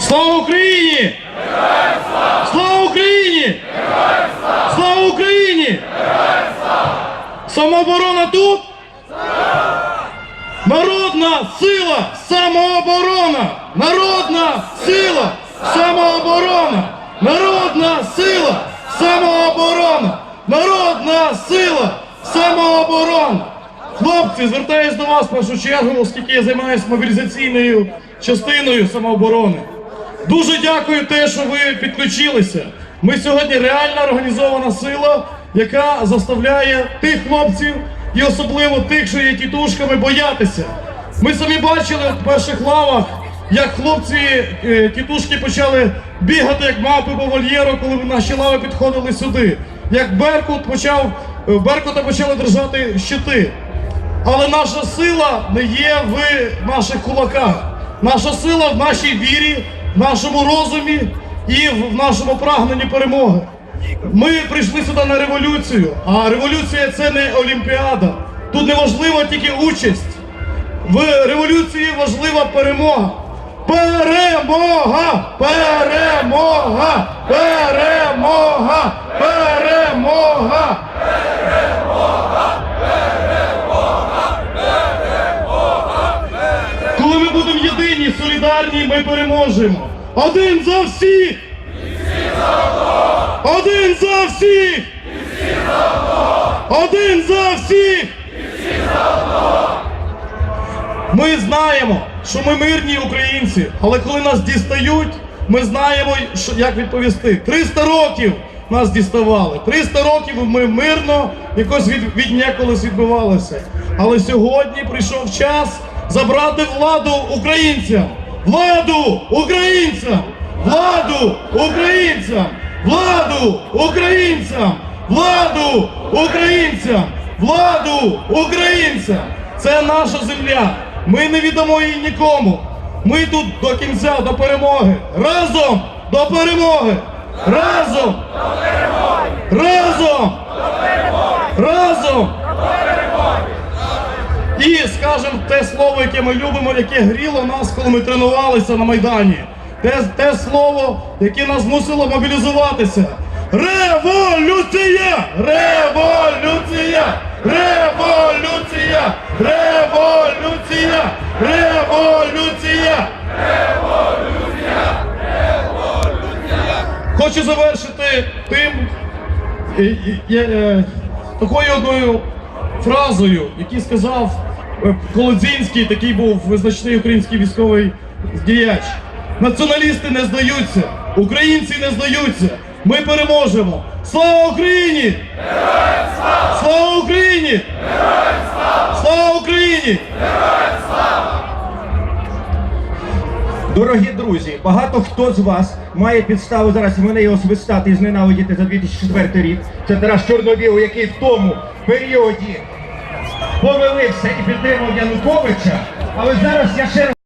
Слава Україні! Слава Україні! Слава Україні! Самооборона тут? Народна сила! Самооборона! Народна сила! Самооборона! Народна сила! Самооборона! Народна сила! Самооборона! Хлопці, звертаюсь до вас в першу чергу, оскільки я займаюся мобілізаційною частиною самооборони. Дуже дякую те, що ви підключилися. Ми сьогодні реальна організована сила, яка заставляє тих хлопців і особливо тих, що є тітушками, боятися. Ми самі бачили в перших лавах, як хлопці е, тітушки почали бігати як мавпи по вольєру, коли наші лави підходили сюди. Як Беркут почав е, Беркута почали держати щити. Але наша сила не є в наших кулаках. Наша сила в нашій вірі, в нашому розумі і в нашому прагненні перемоги. Ми прийшли сюди на революцію, а революція це не олімпіада. Тут не важлива тільки участь. В революції важлива перемога. Перемога! Перемога! Перемога! Перемога! Коли ми будемо єдині, ми переможемо. Один за всіх! Один за всіх! Один за всіх! Ми знаємо, що ми мирні українці, але коли нас дістають, ми знаємо, як відповісти. 300 років нас діставали. 300 років ми мирно якось від, від колись відбивалися. Але сьогодні прийшов час забрати владу українцям. Владу українцям! Владу українцям! Владу українцям! Владу українцям! Владу українцям! Це наша земля. Ми не віддамо її нікому. Ми тут до кінця, до перемоги. Разом до перемоги! Разом! До перемоги! Разом! До перемоги! Разом! І скажемо те слово, яке ми любимо, яке гріло нас, коли ми тренувалися на Майдані. Те, те слово, яке нас змусило мобілізуватися. Революція! Революція! Революція! Революція! Революція! Революція! Революція! Хочу завершити тим е, такою одною фразою, який сказав Колодзінський, такий був визначний український військовий діяч. Націоналісти не здаються, українці не здаються. Ми переможемо. Слава Україні! слава! Слава Україні! слава! Слава Україні! Дорогі друзі, багато хто з вас має підставу зараз мене його свистати і зненавидіти за 2004 рік. Це Тарас Чорновіл, який в тому періоді помилився і підтримав Януковича. Але зараз я ще раз.